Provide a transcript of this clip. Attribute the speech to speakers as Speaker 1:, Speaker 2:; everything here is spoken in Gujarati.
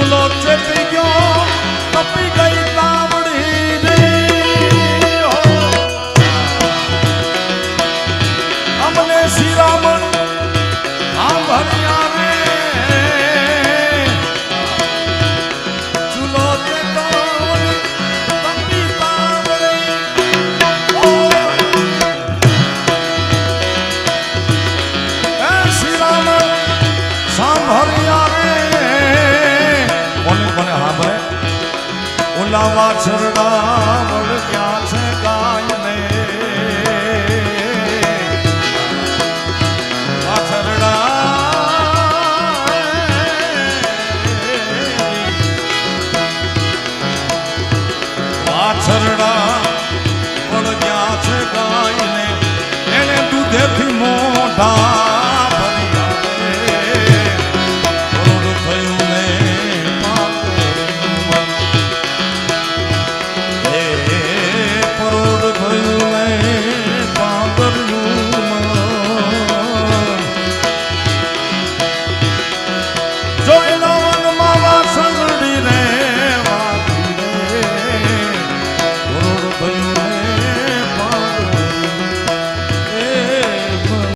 Speaker 1: ચૂલો ચેતી ગયો તપી ગઈ તાવડી રે. અમને શ્રીરામણ સાંભળ્યા રે. ચૂલો ચેતો લાવા છરડા વળગ્યા છે ગાયને છરડા વળગ્યા છે ગાયને એને દૂધેથી મોઢા